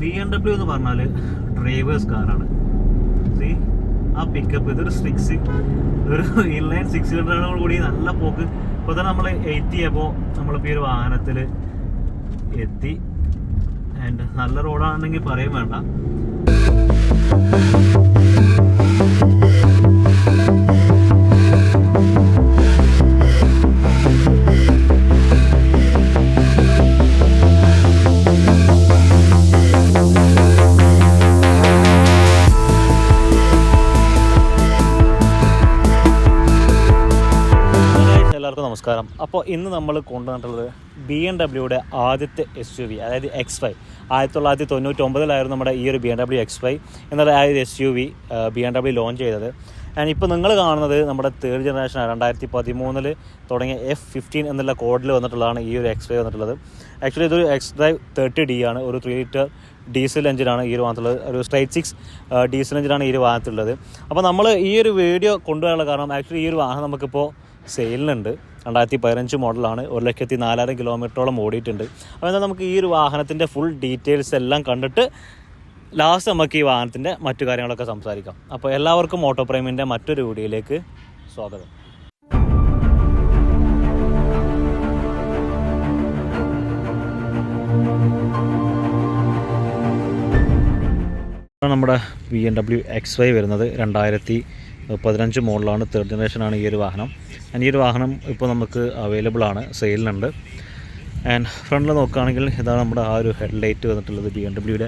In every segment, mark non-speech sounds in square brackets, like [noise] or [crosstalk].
B M W എന്ന് പറഞ്ഞാൽ drivers കാറാണ് See? ആ പിക്കപ്പ് ഇതൊരു സിക്സ് ഒരു ഇൻലൈൻ സിക്സ് സിലിണ്ടറോട് കൂടി നല്ല പോക്ക്. ഇപ്പോൾ തന്നെ നമ്മൾ എത്തിയപ്പോൾ നമ്മളിപ്പോൾ ഈ ഒരു വാഹനത്തിൽ എത്തി. ആൻഡ് നല്ല റോഡാണെന്നെങ്കിൽ പറയും വേണ്ട. എല്ലാവർക്കും നമസ്കാരം. അപ്പോൾ ഇന്ന് നമ്മൾ കൊണ്ടുവന്നിട്ടുള്ളത് ബി എം ഡബ്ല്യൂയുടെ ആദ്യത്തെ എസ് യു വി അതായത് എക്സ് ഫൈവ് ആയിരത്തി തൊള്ളായിരത്തി തൊണ്ണൂറ്റി ഒമ്പതിലായിരുന്നു നമ്മുടെ ഈ ഒരു B M W X five എന്നുള്ള ആ ഒരു S U V B M W launch ചെയ്തത്. ആൻഡ് ഇപ്പോൾ നിങ്ങൾ കാണുന്നത് നമ്മുടെ തേർഡ് ജനറേഷൻ രണ്ടായിരത്തി പതിമൂന്നിൽ തുടങ്ങിയ എഫ് ഫിഫ്റ്റീൻ എന്നുള്ള കോഡിൽ വന്നിട്ടുള്ളതാണ് ഈ ഒരു എക്സ് ഫൈവ് വന്നിട്ടുള്ളത്. ആക്ച്വലി ഇതൊരു എക്സ് ഡ്രൈവ് തേർട്ടി ഡി ആണ്. ഒരു ത്രീ ലിറ്റർ ഡീസൽ എഞ്ചിനാണ് ഈ ഒരു വാഹനത്തിലുള്ളത് ഒരു സ്ട്രൈറ്റ് സിക്സ് ഡീസൽ എഞ്ചിനാണ് ഈ ഒരു വാഹനത്തിലുള്ളത് അപ്പോൾ നമ്മൾ ഈ ഒരു വീഡിയോ കൊണ്ടുവരാനുള്ള കാരണം ആക്ച്വലി ഈ ഒരു വാഹനം നമുക്കിപ്പോൾ സെയിലിനുണ്ട്. രണ്ടായിരത്തി പതിനഞ്ച് മോഡലാണ്. ഒരു ലക്ഷത്തി നാലായിരം കിലോമീറ്ററോളം ഓടിയിട്ടുണ്ട്. അപ്പോൾ എന്നാൽ നമുക്ക് ഈ ഒരു വാഹനത്തിന്റെ ഫുൾ ഡീറ്റെയിൽസ് എല്ലാം കണ്ടിട്ട് ലാസ്റ്റ് നമുക്ക് ഈ വാഹനത്തിന്റെ മറ്റു കാര്യങ്ങളൊക്കെ സംസാരിക്കാം. അപ്പോൾ എല്ലാവർക്കും ഓട്ടോ പ്രേമിന്റെ മറ്റൊരു വീഡിയോയിലേക്ക് സ്വാഗതം. നമ്മുടെ B M W X Y വരുന്നത് രണ്ടായിരത്തി പതിനഞ്ച് മോഡലാണ്. തേർഡ് ജനറേഷനാണ് ഈ ഒരു വാഹനം. ആൻഡ് ഈ ഒരു വാഹനം ഇപ്പോൾ നമുക്ക് അവൈലബിൾ ആണ് സെയിലിനുണ്ട് ആൻഡ് ഫ്രണ്ടിൽ നോക്കുകയാണെങ്കിൽ ഇതാണ് നമ്മുടെ ആ ഒരു ഹെഡ് ലൈറ്റ് വന്നിട്ടുള്ളത് ബി എം ഡബ്ല്യൂടെ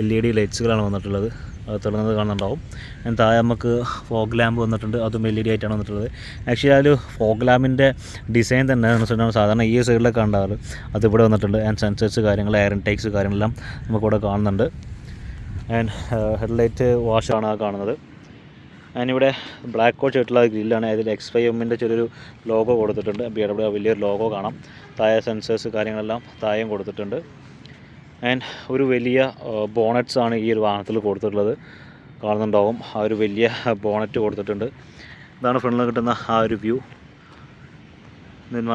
എൽ ഇ ഡി ലൈറ്റ്സുകളാണ് വന്നിട്ടുള്ളത്. അത് തിളങ്ങുന്നത് കാണുന്നുണ്ടാവും. ആൻഡ് താഴെ നമുക്ക് ഫോഗ് ലാമ്പ് വന്നിട്ടുണ്ട് അതും എൽ ഇ ഡി ആയിട്ടാണ് വന്നിട്ടുള്ളത്. ആക്ച്വലി ആ ഒരു ഫോഗ് ലാമ്പിന്റെ ഡിസൈൻ തന്നെ വെച്ചിട്ടുണ്ടെങ്കിൽ സാധാരണ ഈ സൈഡിലൊക്കെ ഉണ്ടാകാറ് അതിവിടെ വന്നിട്ടുണ്ട്. ആൻഡ് സെൻസേഴ്സ് കാര്യങ്ങൾ എയർ ഇൻടേക്സ് കാര്യങ്ങളെല്ലാം നമുക്കിവിടെ കാണുന്നുണ്ട്. ആൻഡ് ഹെഡ് ലൈറ്റ് വാഷാണ് ആ കാണുന്നത്. ഇവിടെ ബ്ലാക്ക് കോട്ട് ചെയ്തിട്ടുള്ള ഗ്രില്ലാണ് അതിൽ എക്സ് ഫൈവ് എമ്മിന്റെ ചെറിയൊരു ലോഗോ കൊടുത്തിട്ടുണ്ട്. ബി ഡബ്ല്യു വലിയൊരു ലോഗോ കാണാം. താഴെ സെൻസേഴ്സ് കാര്യങ്ങളെല്ലാം താഴെയും കൊടുത്തിട്ടുണ്ട്. ആൻഡ് ഒരു വലിയ ബോണറ്റ്സ് ആണ് ഈ ഒരു വാഹനത്തിൽ കൊടുത്തിട്ടുള്ളത്. കാണുന്നുണ്ടാവും. ആ ഒരു വലിയ ബോണറ്റ് കൊടുത്തിട്ടുണ്ട്. ഇതാണ് ഫ്രണ്ടിൽ കിട്ടുന്ന ആ ഒരു വ്യൂ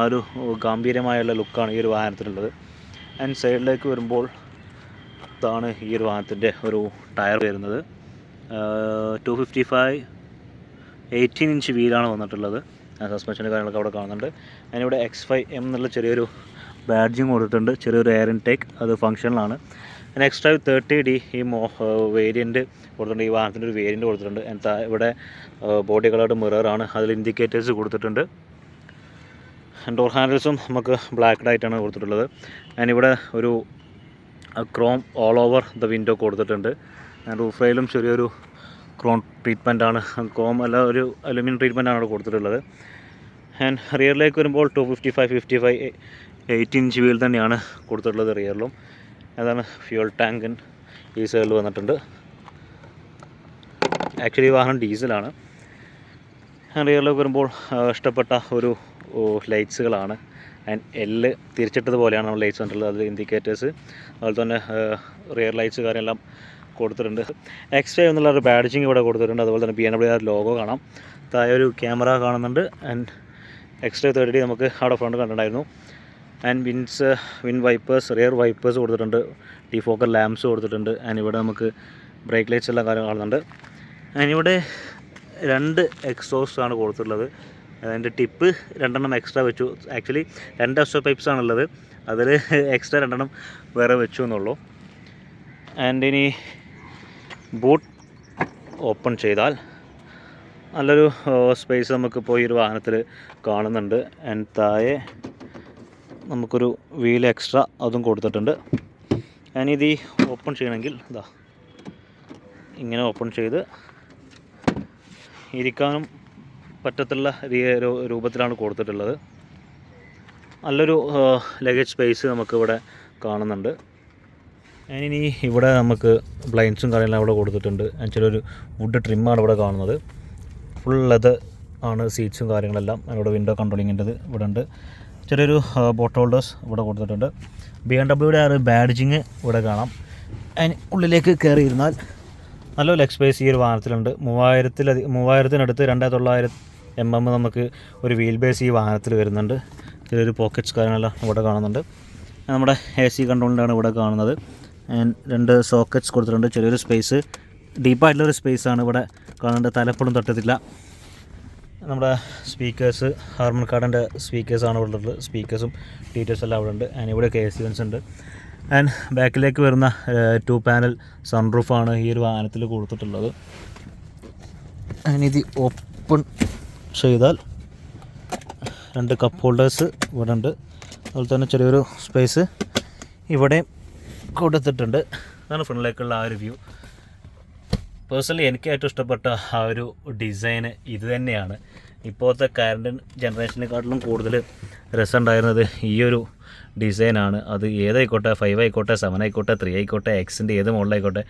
ഒരു ഗാംഭീര്യമായുള്ള ലുക്കാണ് ഈ ഒരു വാഹനത്തിനുള്ളത്. ആൻഡ് സൈഡിലേക്ക് വരുമ്പോൾ ഇതാണ് ഈ ഒരു വാഹനത്തിന്റെ ഒരു ടയർ വരുന്നത്. Two fifty five eighteen inch വീലാണ് വന്നിട്ടുള്ളത്. സസ്പെൻഷന്റെ കാര്യങ്ങളൊക്കെ അവിടെ കാണുന്നുണ്ട്. അതിനിവിടെ എക്സ് ഫൈവ് എം എന്നുള്ള ചെറിയൊരു ബാഡ്ജിങ് കൊടുത്തിട്ടുണ്ട്. ചെറിയൊരു എയർ ഇൻടേക്ക് അത് ഫംഗ്ഷനിലാണ് പിന്നെ എക്സ്ട്രാ തേർട്ടി ഡി ഈ മോ വേരിയന്റ് കൊടുത്തിട്ടുണ്ട്. ഈ വാഹനത്തിന്റെ ഒരു വേരിയന്റ് കൊടുത്തിട്ടുണ്ട്. എന്താ ഇവിടെ ബോഡി കളർഡ് മിററാണ് അതിൽ ഇൻഡിക്കേറ്റേഴ്സ് കൊടുത്തിട്ടുണ്ട്. ഡോർ ഹാൻഡിൽസും നമുക്ക് ബ്ലാക്ക്ഡ് ആയിട്ടാണ് കൊടുത്തിട്ടുള്ളത്. അതിനിവിടെ ഒരു chrome all over the window കൊടുത്തിട്ടുണ്ട്. റൂഫ് റെയിലും ചെറിയൊരു ക്രോൺ ട്രീറ്റ്മെന്റ് ആണ് ക്രോം അല്ല ഒരു അലുമിനിയം ട്രീറ്റ്മെന്റ് ആണ് അവിടെ കൊടുത്തിട്ടുള്ളത്. ആൻഡ് റിയറിലേക്ക് വരുമ്പോൾ two fifty five fifty five eight inch wheel തന്നെയാണ് കൊടുത്തിട്ടുള്ളത് റിയറിലും അതാണ് ഫ്യൂൾ ടാങ്കിൻ ഈ സൈഡിൽ വന്നിട്ടുണ്ട്. ആക്ച്വലി വാഹനം ഡീസലാണ്. റിയറിലേക്ക് വരുമ്പോൾ ഇഷ്ടപ്പെട്ട ഒരു ലൈറ്റ്സുകളാണ് ആൻഡ് എല്ല് തിരിച്ചിട്ടതുപോലെയാണ് നമ്മൾ ലൈറ്റ്സ് വന്നിട്ടുള്ളത് അതിൽ ഇൻഡിക്കേറ്റേഴ്സ് അതുപോലെ തന്നെ റിയർ ലൈറ്റ്സ് കാര്യമെല്ലാം കൊടുത്തിട്ടുണ്ട്. എക്സ് ഫൈവ് എന്നുള്ള ഒരു ബാഡ്ജിങ് ഇവിടെ കൊടുത്തിട്ടുണ്ട്. അതുപോലെ തന്നെ P N W R logo കാണാം. താഴെ ഒരു ക്യാമറ കാണുന്നുണ്ട്. ആൻഡ് എക്സ് ഫൈവ് തേർട്ടി നമുക്ക് അവിടെ ഫ്രണ്ട് കണ്ടിട്ടുണ്ടായിരുന്നു. And wins win wipers rear wipers കൊടുത്തിട്ടുണ്ട്. ഡിഫോക്കർ ലാംപ്സ് കൊടുത്തിട്ടുണ്ട്. ആൻഡ് ഇവിടെ നമുക്ക് ബ്രേക്ക് ലൈറ്റ്സ് എല്ലാം കാര്യം കാണുന്നുണ്ട്. ആൻഡ് ഇവിടെ രണ്ട് എക്സോസ് ആണ് കൊടുത്തിട്ടുള്ളത്. അതിന്റെ ടിപ്പ് രണ്ടെണ്ണം എക്സ്ട്രാ വെച്ചു. ആക്ച്വലി രണ്ട് എക്സോ പൈപ്പ്സ് ആണുള്ളത്. അതിൽ എക്സ്ട്രാ രണ്ടെണ്ണം വേറെ വെച്ചു എന്നുള്ളൂ. ആൻഡ് ഇനി ബൂട്ട് ഓപ്പൺ ചെയ്താൽ നല്ലൊരു സ്പേസ് നമുക്കിപ്പോൾ ഈ ഒരു വാഹനത്തിൽ കാണുന്നുണ്ട്. ആൻഡ് താഴെ നമുക്കൊരു വീൽ എക്സ്ട്രാ അതും കൊടുത്തിട്ടുണ്ട്. ഞാനിത് ഓപ്പൺ ചെയ്യണമെങ്കിൽ ഇതാ ഇങ്ങനെ ഓപ്പൺ ചെയ്ത് ഇരിക്കാനും പറ്റത്തുള്ള രൂപത്തിലാണ് കൊടുത്തിട്ടുള്ളത്. നല്ലൊരു ലഗേജ് സ്പേസ് നമുക്കിവിടെ കാണുന്നുണ്ട്. അതിനി ഇവിടെ നമുക്ക് ബ്ലൈൻസും കാര്യങ്ങളും അവിടെ കൊടുത്തിട്ടുണ്ട്. ആക്ച്വലി ഒരു വുഡ് ട്രിമ്മാണ് ഇവിടെ കാണുന്നത്. ഫുൾ ലെതർ ആണ് സീറ്റ്സും കാര്യങ്ങളെല്ലാം. ഇവിടെ വിൻഡോ കൺട്രോളിങ്ങിന്റെത് ഇവിടെ ഉണ്ട്. ചെറിയൊരു ബോട്ട് ഹോൾഡേഴ്സ് ഇവിടെ കൊടുത്തിട്ടുണ്ട്. ബി എം ഡബ്ല്യൂയുടെ ആ ഒരു ബാഡ്ജിങ് ഇവിടെ കാണാം. അതിന് ഉള്ളിലേക്ക് കയറി ഇരുന്നാൽ നല്ലൊരു ലെഗ് സ്പേസ് ഈ ഒരു വാഹനത്തിലുണ്ട്. മൂവായിരത്തിലധികം മൂവായിരത്തിനടുത്ത് രണ്ടേ തൊള്ളായിരം എം എം നമുക്ക് ഒരു വീൽ ബേസ് ഈ വാഹനത്തിൽ വരുന്നുണ്ട്. ചെറിയൊരു പോക്കറ്റ്സ് കാര്യങ്ങളെല്ലാം ഇവിടെ കാണുന്നുണ്ട്. നമ്മുടെ എ സി കൺട്രോളിന്റെയാണ് ഇവിടെ കാണുന്നത്. ആൻഡ് രണ്ട് സോക്കറ്റ്സ് കൊടുത്തിട്ടുണ്ട്. ചെറിയൊരു സ്പേസ് ഡീപ്പായിട്ടുള്ളൊരു സ്പേസാണ് ഇവിടെ കാണേണ്ട തലപ്പൊന്നും തട്ടത്തില്ല നമ്മുടെ സ്പീക്കേഴ്സ് ഹാർമൺ കാർഡിന്റെ സ്പീക്കേഴ്സാണ് ഇവിടെ ഉള്ളത്. സ്പീക്കേഴ്സും ഡീറ്റെയിൽസ് എല്ലാം അവിടെ ഉണ്ട്. ആൻഡ് ഇവിടെ കെ എസ് യുവൻസ് ഉണ്ട്. ആൻഡ് ബാക്കിലേക്ക് വരുന്ന ടു പാനൽ സൺറൂഫാണ് ഈ ഒരു വാഹനത്തിൽ കൊടുത്തിട്ടുള്ളത്. ആൻഡ് ഇത് ഓപ്പൺ ചെയ്താൽ രണ്ട് കപ്പ് ഹോൾഡേഴ്സ് ഇവിടെ ഉണ്ട്. അതുപോലെ തന്നെ ചെറിയൊരു സ്പേസ് ഇവിടെ കൊടുത്തിട്ടുണ്ട്. അതാണ് ഫ്രണ്ടിലേക്കുള്ള ആ ഒരു വ്യൂ. പേഴ്സണലി എനിക്ക് ഏറ്റവും ഇഷ്ടപ്പെട്ട ആ ഒരു ഡിസൈന് ഇത് തന്നെയാണ്. ഇപ്പോഴത്തെ കറണ്ട് ജനറേഷനെക്കാട്ടിലും കൂടുതൽ രസമുണ്ടായിരുന്നത് ഈ ഒരു ഡിസൈനാണ് അത് ഏതായിക്കോട്ടെ ഫൈവ് ആയിക്കോട്ടെ സെവൻ ആയിക്കോട്ടെ ത്രീ ആയിക്കോട്ടെ എക്സിന്റെ ഏത് മോഡലായിക്കോട്ടെ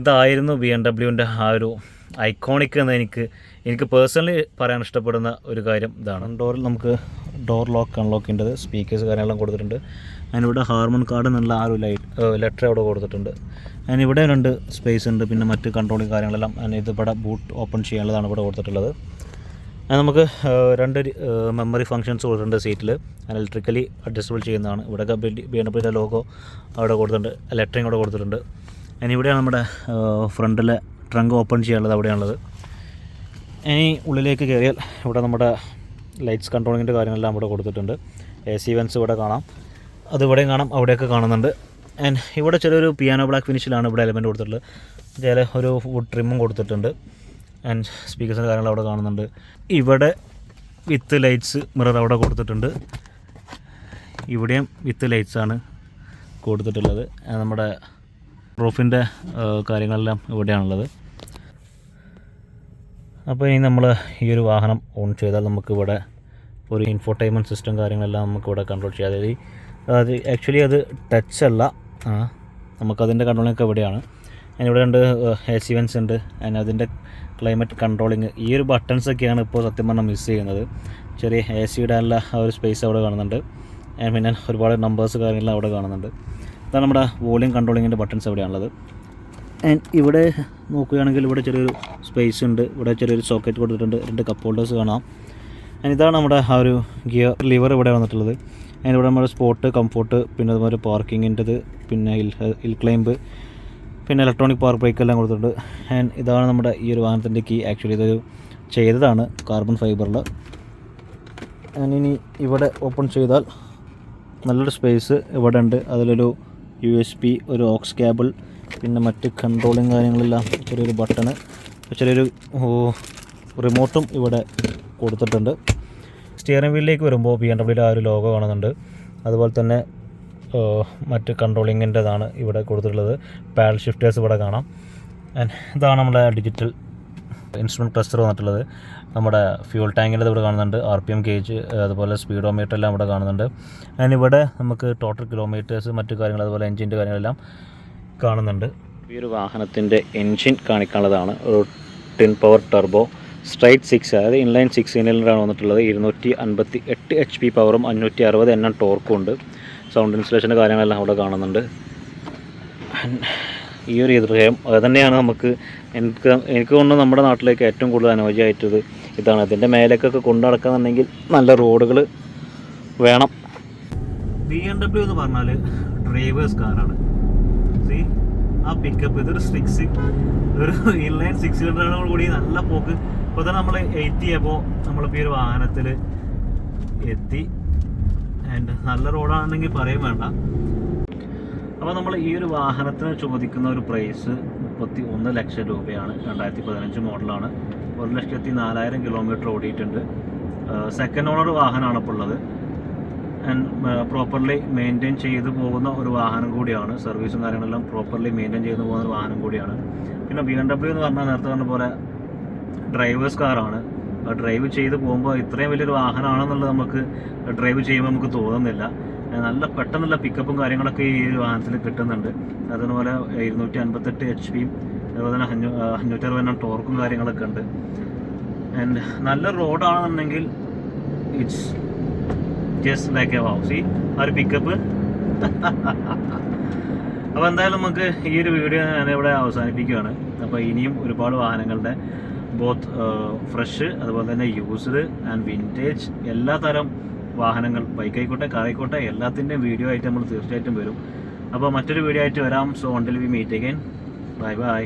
ഇതായിരുന്നു ബി എം ഡബ്ല്യുവിന്റെ ആ ഒരു ഐക്കോണിക് എന്ന് എനിക്ക് എനിക്ക് പേഴ്സണലി പറയാൻ ഇഷ്ടപ്പെടുന്ന ഒരു കാര്യം ഇതാണ്. ഡോറിൽ നമുക്ക് ഡോർ ലോക്ക് അൺലോക്കിന്റെത് സ്പീക്കേഴ്സ് കാര്യങ്ങളെല്ലാം കൊടുത്തിട്ടുണ്ട്. അതിനിവിടെ ഹാർമൺ കാർഡ് എന്നുള്ള ആ ഒരു ലൈറ്റ് ലെറ്റർ അവിടെ കൊടുത്തിട്ടുണ്ട്. അതിന് ഇവിടെ രണ്ട് സ്പേസ് ഉണ്ട് പിന്നെ മറ്റ് കൺട്രോളിങ് കാര്യങ്ങളെല്ലാം. അതിന് ഇത് ഇവിടെ ബൂട്ട് ഓപ്പൺ ചെയ്യാനുള്ളതാണ് ഇവിടെ കൊടുത്തിട്ടുള്ളത്. അത് നമുക്ക് രണ്ട് മെമ്മറി ഫങ്ഷൻസ് കൊടുത്തിട്ടുണ്ട് സീറ്റിൽ ഇലക്ട്രിക്കലി അഡ്ജസ്റ്റബിൾ ചെയ്യുന്നതാണ്. ഇവിടെ ബി എൻ ഡബ്ല്യൂന്റെ ലോഗോ അവിടെ കൊടുത്തിട്ടുണ്ട്. ലെറ്ററിങ് അവിടെ കൊടുത്തിട്ടുണ്ട്. അതിന് ഇവിടെയാണ് നമ്മുടെ ഫ്രണ്ടിലെ ട്രങ്ക് ഓപ്പൺ ചെയ്യാനുള്ളത് അവിടെയാണുള്ളത്. ഇനി ഉള്ളിലേക്ക് കയറിയാൽ ഇവിടെ നമ്മുടെ ലൈറ്റ്സ് കൺട്രോളിങ്ങിന്റെ കാര്യങ്ങളെല്ലാം ഇവിടെ കൊടുത്തിട്ടുണ്ട്. എ സി വെൻസ് ഇവിടെ കാണാം. അത് ഇവിടെയും കാണാം അവിടെയൊക്കെ കാണുന്നുണ്ട്. ആൻഡ് ഇവിടെ ചെറിയൊരു പിയാനോ ബ്ലാക്ക് ഫിനിഷിലാണ് ഇവിടെ എലമെന്റ് കൊടുത്തിട്ടുള്ളത്. ചില ഒരു വുഡ് ട്രിമ്മും കൊടുത്തിട്ടുണ്ട്. ആൻഡ് സ്പീക്കേഴ്സിന്റെ കാര്യങ്ങൾ അവിടെ കാണുന്നുണ്ട്. ഇവിടെ വിത്ത് ലൈറ്റ്സ് മിറർ അവിടെ കൊടുത്തിട്ടുണ്ട്. ഇവിടെയും വിത്ത് ലൈറ്റ്സാണ് കൊടുത്തിട്ടുള്ളത്. നമ്മുടെ റൂഫിന്റെ കാര്യങ്ങളെല്ലാം ഇവിടെയാണുള്ളത്. അപ്പോൾ ഇനി നമ്മൾ ഈ ഒരു വാഹനം ഓൺ ചെയ്താൽ നമുക്കിവിടെ ഒരു ഇൻഫോർടൈൻമെന്റ് സിസ്റ്റം കാര്യങ്ങളെല്ലാം നമുക്കിവിടെ കൺട്രോൾ ചെയ്യാം. അതായത് അത് ആക്ച്വലി അത് ടച്ച് അല്ല. നമുക്കതിന്റെ കൺട്രോളിങ്ങൊക്കെ ഇവിടെയാണ്. അതിനിവിടെ രണ്ട് എ സി വെൻസ് ഉണ്ട്. അതിന് അതിന്റെ ക്ലൈമറ്റ് കൺട്രോളിങ് ഈ ഒരു ബട്ടൺസ് ഒക്കെയാണ് ഇപ്പോൾ സത്യം പറഞ്ഞാൽ മിസ് ചെയ്യുന്നത്. ചെറിയ എ സി ഇടാനുള്ള ആ ഒരു സ്പേസ് അവിടെ കാണുന്നുണ്ട്. പിന്നെ ഒരുപാട് നമ്പേഴ്സ് കാര്യങ്ങളെല്ലാം അവിടെ കാണുന്നുണ്ട്. ഇതാണ് നമ്മുടെ വോളിയം കൺട്രോളിങ്ങിന്റെ ബട്ടൺസ് എവിടെയാണുള്ളത് ആൻഡ് ഇവിടെ നോക്കുകയാണെങ്കിൽ ഇവിടെ ചെറിയൊരു സ്പേസ് ഉണ്ട്. ഇവിടെ ചെറിയൊരു സോക്കറ്റ് കൊടുത്തിട്ടുണ്ട്. രണ്ട് കപ്പ് ഹോൾഡേഴ്സ് കാണാം. ഇതാണ് നമ്മുടെ ആ ഒരു ഗിയർ ലിവർ ഇവിടെ വന്നിട്ടുള്ളത്. ആൻഡ് ഇവിടെ നമ്മുടെ സ്പോട്ട് കംഫോർട്ട് പിന്നെ അതുപോലെ പാർക്കിങ്ങിന്റെത് പിന്നെ ഹിൽ ഹിൽ ക്ലൈംബ് പിന്നെ ഇലക്ട്രോണിക് പവർ ബ്രേക്ക് എല്ലാം കൊടുത്തിട്ടുണ്ട്. ആൻഡ് ഇതാണ് നമ്മുടെ ഈ ഒരു വാഹനത്തിന്റെ കീ ആക്ച്വലി ഇതൊരു ചെയ്തതാണ് കാർബൺ ഫൈബറിൽ ആൻഡ് ഇനി ഇവിടെ ഓപ്പൺ ചെയ്താൽ നല്ലൊരു സ്പേസ് ഇവിടെ ഉണ്ട്. അതിലൊരു യു എസ് പി ഒരു ഓക്സ് കേബിൾ പിന്നെ മറ്റ് കൺട്രോളിങ് കാര്യങ്ങളെല്ലാം ചെറിയൊരു ബട്ടണ് ചെറിയൊരു റിമോട്ടും ഇവിടെ കൊടുത്തിട്ടുണ്ട്. സ്റ്റിയറിംഗ് വീലിലേക്ക് വരുമ്പോൾ ബി എം ആ ഒരു ലോഗോ കാണുന്നുണ്ട്. അതുപോലെ തന്നെ മറ്റ് കൺട്രോളിങ്ങിന്റെതാണ് ഇവിടെ കൊടുത്തിട്ടുള്ളത്. പാൽ ഷിഫ്റ്റേഴ്സ് ഇവിടെ കാണാം. ഇതാണ് നമ്മുടെ ഡിജിറ്റൽ ഇൻസ്ട്രുമെന്റ് ക്ലസ്റ്റർ വന്നിട്ടുള്ളത്. നമ്മുടെ ഫ്യൂൾ ടാങ്കിന്റെ ഇവിടെ കാണുന്നുണ്ട്. ആർ പി എം ഗേജ് അതുപോലെ സ്പീഡോമീറ്റർ എല്ലാം ഇവിടെ കാണുന്നുണ്ട്. അതിന് ഇവിടെ നമുക്ക് ടോട്ടൽ കിലോമീറ്റേഴ്സ് മറ്റു കാര്യങ്ങൾ അതുപോലെ എൻജിന്റെ കാര്യങ്ങളെല്ലാം കാണുന്നുണ്ട്. ഈ ഒരു വാഹനത്തിന്റെ എൻജിൻ കാണിക്കാനുള്ളതാണ്. ഒരു twin power turbo straight six അതായത് ഇൻലൈൻ സിക്സ് സിലിണ്ടറാണ് വന്നിട്ടുള്ളത്. ഇരുന്നൂറ്റി അൻപത്തി എട്ട് എച്ച് പി പവറും അഞ്ഞൂറ്റി അറുപത് എണ്ണം ടോർക്കും ഉണ്ട്. സൗണ്ട് ഇൻസുലേഷന്റെ കാര്യങ്ങളെല്ലാം അവിടെ കാണുന്നുണ്ട്. ഈ ഒരു ഹൃദയം അത് തന്നെയാണ് നമുക്ക് എനിക്ക് എനിക്ക് തോന്നുന്നു നമ്മുടെ നാട്ടിലേക്ക് ഏറ്റവും കൂടുതൽ അനുയോജ്യമായിട്ടത് ഇതാണ്. ഇതിന്റെ മേലേക്കൊക്കെ കൊണ്ടു നടക്കാന്നുണ്ടെങ്കിൽ നല്ല റോഡുകൾ വേണം. ബി എം ഡബ്ല്യു എന്ന് പറഞ്ഞാൽ ഡ്രൈവേഴ്സ് കാറാണ് സി ആ പിക്കപ്പ് ഇതൊരു സിക്സ് ഒരു ഇൻലൈൻ സിക്സ് സിലിണ്ടറോട് കൂടി. നല്ല പോക്ക്. ഇപ്പോൾ തന്നെ നമ്മൾ എയ്റ്റ് ചെയ്യുമ്പോൾ നമ്മളിപ്പോൾ ഈ ഒരു വാഹനത്തിൽ എത്തി. ആൻഡ് നല്ല റോഡാണെന്നെങ്കിൽ പറയും വേണ്ട. അപ്പോൾ നമ്മൾ ഈ ഒരു വാഹനത്തിന് ചോദിക്കുന്ന ഒരു പ്രൈസ് മുപ്പത്തി ഒന്ന് ലക്ഷം രൂപയാണ്. രണ്ടായിരത്തി പതിനഞ്ച് മോഡലാണ്. ഒരു ലക്ഷത്തി നാലായിരം കിലോമീറ്റർ ഓടിയിട്ടുണ്ട്. സെക്കൻഡ് ഓണർ വാഹനമാണ് ഇപ്പോൾ ഉള്ളത്. ആൻഡ് പ്രോപ്പർലി മെയിന്റെയിൻ ചെയ്തു പോകുന്ന ഒരു വാഹനം കൂടിയാണ്. സർവീസും കാര്യങ്ങളെല്ലാം പ്രോപ്പർലി മെയിന്റെയിൻ ചെയ്ത് പോകുന്ന ഒരു വാഹനം കൂടിയാണ്. പിന്നെ ബി എം ഡബ്ല്യു എന്ന് പറഞ്ഞാൽ നേരത്തെ പറഞ്ഞ പോലെ ഡ്രൈവേഴ്സ് കാറാണ് ഡ്രൈവ് ചെയ്ത് പോകുമ്പോൾ ഇത്രയും വലിയൊരു വാഹനമാണെന്നുള്ളത് നമുക്ക് ഡ്രൈവ് ചെയ്യുമ്പോൾ നമുക്ക് തോന്നുന്നില്ല. നല്ല പെട്ടെന്നുള്ള പിക്കപ്പും കാര്യങ്ങളൊക്കെ ഈ ഒരു വാഹനത്തിൽ കിട്ടുന്നുണ്ട്. അതുപോലെ ഇരുന്നൂറ്റി അൻപത്തെട്ട് എച്ച് പിയും അതുപോലെ തന്നെ അഞ്ഞൂ അഞ്ഞൂറ്റി അറുപത് ടോർക്കും കാര്യങ്ങളൊക്കെ ഉണ്ട്. ആൻഡ് നല്ല റോഡാണെന്നുണ്ടെങ്കിൽ it's just like a wow see ആ ഒരു പിക്കപ്പ് [laughs] അപ്പോൾ എന്തായാലും നമുക്ക് ഈ ഒരു വീഡിയോ ഞാനിവിടെ അവസാനിപ്പിക്കുകയാണ്. അപ്പോൾ ഇനിയും ഒരുപാട് വാഹനങ്ങളുടെ ബോത്ത് ഫ്രഷ് അതുപോലെ തന്നെ യൂസ്ഡ് ആൻഡ് വിന്റേജ് എല്ലാ തരം വാഹനങ്ങൾ ബൈക്ക് ആയിക്കോട്ടെ കാർ ആയിക്കോട്ടെ എല്ലാത്തിന്റെയും വീഡിയോ ആയിട്ട് നമ്മൾ തീർച്ചയായിട്ടും വരും. അപ്പോൾ മറ്റൊരു വീഡിയോ ആയിട്ട് വരാം. So until we meet again bye bye